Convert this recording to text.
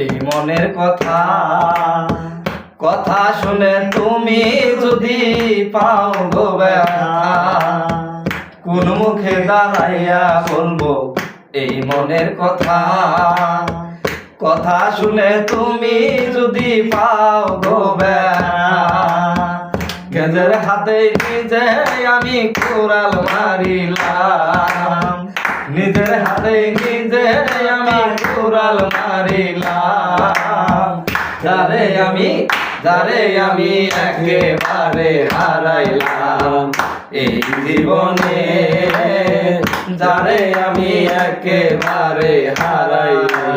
এই মনের কথা। কথা শুনে তুমি যদি পাও গো কোন মুখে দাঁড়াইয়া বলব এই মনের কথা। কথা শুনে তুমি যদি পাও গো গেজের হাতে নিজে আমি কোরাল মারিলাম। নিজের হাতে নিজে কোরাল মারিলাম। যারে আমি যারে আমি একেবারে হারাইলাম এই জীবনে যারে আমি একেবারে হারাইলাম।